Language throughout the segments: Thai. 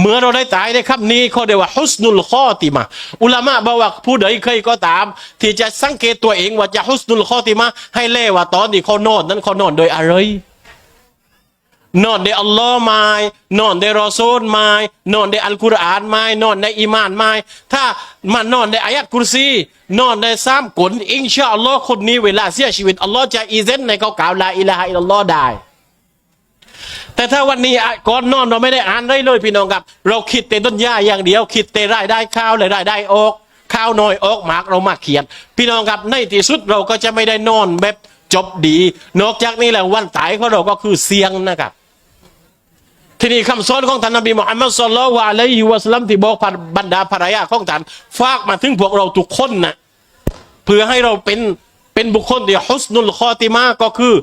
เมื่อเราได้ตายได้ครับนี้เขาเรียกว่าฮุสนุลข้อติมาอุลามะบอกว่าผู้ใดเคยก็ตาม ที่จะสังเกตตัวเองว่าจะฮุสนุลข้อติมาให้เล่ว่าตอนที่เขานอนนั้นเขานอนโดยอะไรนอนในอัลลอฮ์ไหมนอนในรอซูลไหมนอนในอัลกุรอานไหมนอนในอีมานไหมถ้ามานอนในอายัดกุรซี นอนในสามกลอินชาอัลลอฮ์คนนี้เวลาเสียชีวิตอัลลอฮ์จะอีเซนในเขากล่าวลาอิลาฮะอิลลัลลอฮ์ได้ แต่ถ้าวันนี้ก่อนนอนเราไม่ได้อ่านได้เลยพี่น้องครับ เราคิดแต่ต้นหญ้าอย่างเดียว คิดแต่รายได้ข้าวเลยรายได้ออกข้าวน้อยออกหมากเรามาเขียน พี่น้องครับในที่สุดเราก็จะไม่ได้นอนแบบจบดี นอกจากนี้แล้ววันตายของเราก็คือเสียงนะครับ ทีนี้คำสอนของท่านนบีมุฮัมมัดสุลลัลวะอะลัยฮิวะสลัมที่บอกบรรดาภรรยาของท่านฝากมาถึงพวกเราทุกคนนะเพื่อให้เราเป็นเป็นบุคคลที่ฮุสนุลคอติมาก็คือ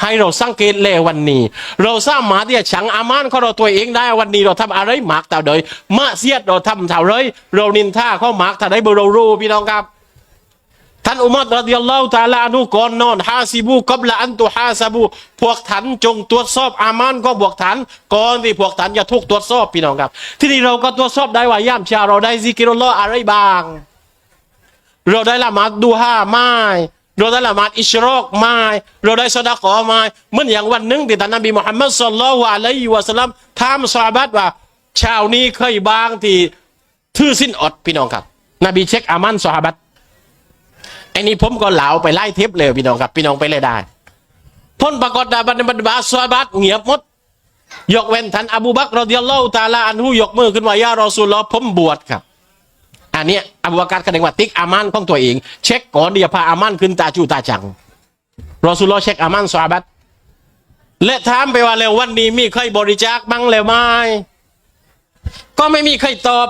ให้เราสังเกตแลวันนี้ เราสามารถที่จะฉังอามานของเราตัวเองได้วันนี้เราทำอะไรหมากเท่าใดมาเสียดเราทำเท่าไรเรานินท่าเขาหมากเท่าใดเรารู้พี่น้องครับ ท่านอุมัรรดิยัลลอฮุตาลาอนุก่อนนอนฮาซิบูกับละอันตุฮาซาบู พวกท่านจงตรวจสอบอามานของพวกท่านก่อนที่พวกท่านจะถูกตรวจสอบพี่น้องครับ ที่นี่เราก็ตรวจสอบได้ว่าย่ามชาเราได้ซิกิรุลลอฮ์อะไรบ้าง เราได้ละหมาดดูฮาไม่ เราได้ละหมาดอิชรอกไม่เราได้สดากอไม่เหมื่อนอย่างวันหนึ่งที่ท่านนบีมุฮัมมัดสุลลัลวะลัยฮิวะสัลลัมถามซอาบัตว่าเช้านี้เคยบางที่ทื่อสิ้นอดพี่น้องครับ นบีเช็คอามันซอาบัตไอ้นี่ผมก็เหลาไปไล่เทปเลยพี่น้องครับ พี่น้องไปเลยได้พ้นปรากฏดาบันบันบาสาบัตเงียบหมดยกเว้นท่านอบูบักรรดิยัลลอฮุตาลาอันหูยกมือขึ้นว่ายารอซูลลอผมบวชครับ อันเนี้ยอบูบักรแสดงว่าติ๊กอามันของตัวเอง เช็คก่อนเดียวพาอามันขึ้นตาจูตาจังรอซูลลอฮ์เช็คอามันสวาบัตและถามไปว่าแล้ววันนี้มีใครบริจาคบ้างแล้วไหมก็ไม่มีใครตอบ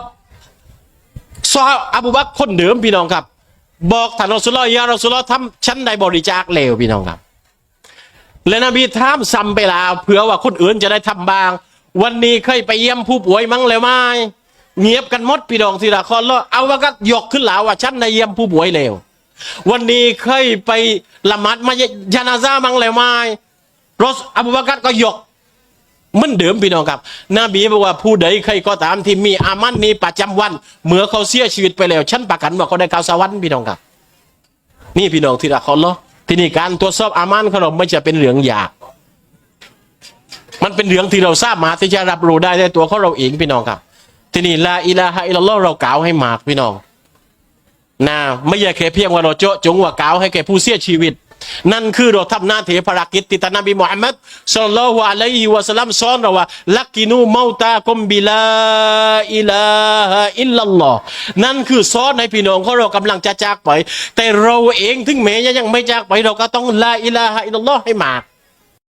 ซอฮาอบูบักคนเดิมพี่น้องครับ บอกท่านรอสุลลอฮ์ยารอสุลลอฮ์ทำฉันได้บริจาคเลวพี่น้องครับ และนบีถามซ้ำไปแล้วเผื่อว่าคนอื่นจะได้ทำบาง วันนี้เคยไปเยี่ยมผู้ป่วยมั้งแล้วไหม เงียบกันหมดพี่น้องทีละคนแล้วเอาว่าก็ยกขึ้นแล้วว่าฉันได้เยี่ยมผู้ป่วยเลววันนี้เคยไปละมัดมายานาซามังแล้วไหมรอสอบูบักรก็ยกมันเดิมพี่น้องครับนบีบอกว่าผู้ใดใครก็ตามที่มีอามันนี้ประจำวัน เมื่อเขาเสียชีวิตไปแล้ว ฉันประกันว่าเขาได้กาวสวรรค์พี่น้องครับ นี่พี่น้องที่รักเขาเหรอที่นี่การตรวจสอบอามันของเราไม่จะเป็นเรื่องยาก มันเป็นเรื่องที่เราทราบมาที่จะรับรู้ได้ในตัวของเราเองพี่น้องครับ ที่นี่ลาอิลาฮะอิลลอฮ์เรากล่าวให้มากพี่น้องนะไม่ใช่แค่เพียงว่าเราเจาะจงว่ากล่าวให้แก่ผู้เสียชีวิต นั่นคือเราทำหน้าที่ภารกิจที่ท่านนบีมุฮัมมัดศ็อลลัลฮุอะลัยฮิวะสัลลัมสอนเราว่าลักกินูเมาตากุมบิลาอิลาฮะอิลลัลลอฮ์นั่นคือสอนให้พี่น้องของเรากำลังจะจากไป แต่เราเองถึงแม้ยังไม่จากไปเราก็ต้องลาอิลาฮะอิลลัลลอฮ์ให้มาก